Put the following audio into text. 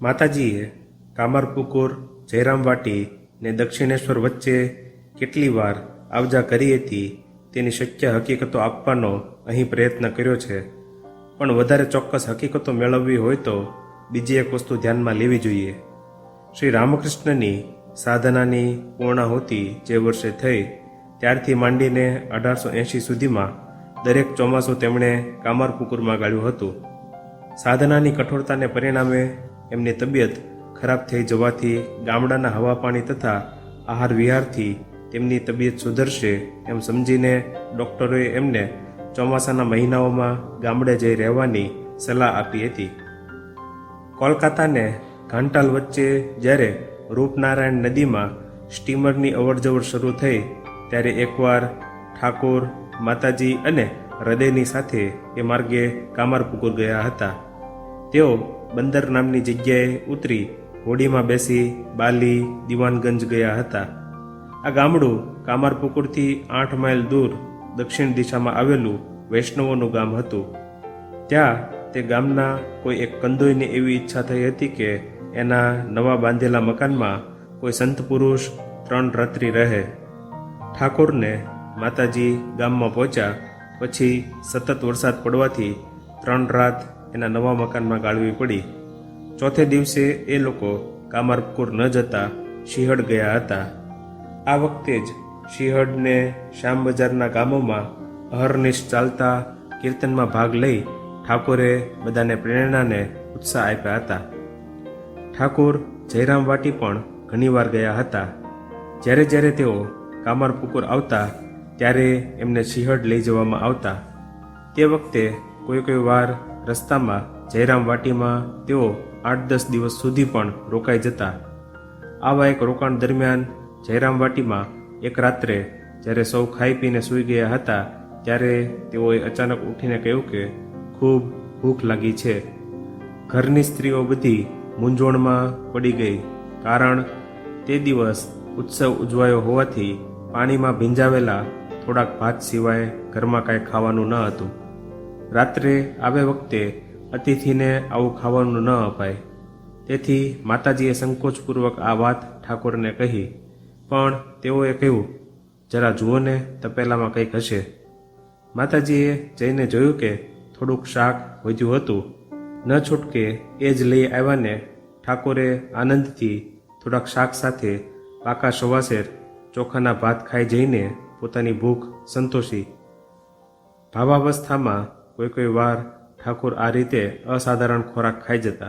માતાજીએ કામરપુકુર, જયરામવાટી ને દક્ષિણેશ્વર વચ્ચે કેટલી વાર આવજા કરી હતી તેની શક્ય હકીકતો આપવાનો અહીં પ્રયત્ન કર્યો છે. પણ વધારે ચોક્કસ હકીકતો મેળવવી હોય તો બીજી એક વસ્તુ ધ્યાનમાં લેવી જોઈએ. શ્રી રામકૃષ્ણની સાધનાની પૂર્ણાહુતિ જે વર્ષે થઈ, ત્યારથી માંડીને અઢારસો એંશી સુધીમાં દરેક ચોમાસું તેમણે કામરપુકુરમાં ગાળ્યું હતું. સાધનાની કઠોરતાને પરિણામે એમની તબિયત ખરાબ થઈ જવાથી ગામડાના હવા પાણી તથા આહાર વિહારથી તેમની તબિયત સુધરશે એમ સમજીને ડૉક્ટરોએ એમને ચોમાસાના મહિનાઓમાં ગામડે જઈ રહેવાની સલાહ આપી હતી. કોલકાતાને ઘાંટાલ વચ્ચે જ્યારે રૂપનારાયણ નદીમાં સ્ટીમરની અવરજવર શરૂ થઈ, ત્યારે એકવાર ઠાકોર, માતાજી અને હૃદયની સાથે એ માર્ગે કામરપુકુર ગયા હતા. તેઓ બંદર નામની જગ્યાએ ઉતરી હોડીમાં બેસી બાલી દિવાનગંજ ગયા હતા. આ ગામડું કામરપુકુરથી આઠ માઇલ દૂર દક્ષિણ દિશામાં આવેલું વૈષ્ણવોનું ગામ હતું. ત્યાં તે ગામના કોઈ એક કંદોઈને એવી ઈચ્છા થઈ હતી કે એના નવા બાંધેલા મકાનમાં કોઈ સંત પુરુષ ત્રણ રાત્રિ રહે. ઠાકોરને માતાજી ગામમાં પહોંચ્યા, પછી સતત વરસાદ પડવાથી ત્રણ રાત એના નવા મકાનમાં ગાળવી પડી. ચોથે દિવસે એ લોકો કામરપુર ન જતા શિહડ ગયા હતા. આ વખતે જ શિહડને શ્યામ બજારના ગામોમાં અહર્નિશ ચાલતા કીર્તનમાં ભાગ લઈ ઠાકોરે બધાને પ્રેરણાને ઉત્સાહ આપ્યા હતા. ઠાકોર જયરામ વાટી પણ ઘણીવાર ગયા હતા. જ્યારે જ્યારે તેઓ કામરપુકુર આવતા, ત્યારે એમને સિંહડ લઈ જવામાં આવતા. તે વખતે કોઈ કોઈ વાર રસ્તામાં જયરામ વાટીમાં તેઓ આઠ દસ દિવસ સુધી પણ રોકાઈ જતા. આવા એક રોકાણ દરમિયાન જયરામ વાટીમાં એક રાત્રે જ્યારે સૌ ખાઈ પીને સૂઈ ગયા હતા, ત્યારે તેઓએ અચાનક ઉઠીને કહ્યું કે, ખૂબ ભૂખ લાગી છે. ઘરની સ્ત્રીઓ બધી મૂંઝવણમાં પડી ગઈ, કારણ તે દિવસ ઉત્સવ ઉજવાયો હોવાથી પાણીમાં ભીંજાવેલા થોડાક ભાત સિવાય ઘરમાં કાંઈ ખાવાનું ન હતું. રાત્રે આવે વખતે અતિથિને આવું ખાવાનું ન અપાય. તેથી માતાજીએ સંકોચપૂર્વક આ વાત ઠાકોરને કહી, પણ તેઓએ કહ્યું, જરા જુઓ ને, તપેલામાં કંઈક હશે. માતાજીએ જઈને જોયું કે થોડુંક શાક વધ્યું હતું. ન છૂટકે એ જ લઈ આવ્યાને ઠાકોરે આનંદથી થોડાક શાક સાથે પાકા સવાસેર ચોખાના ભાત ખાઈ જઈને પોતાની ભૂખ સંતોષી. ભાવાવસ્થામાં કોઈ કોઈ વાર ઠાકોર આ રીતે અસાધારણ ખોરાક ખાઈ જતા.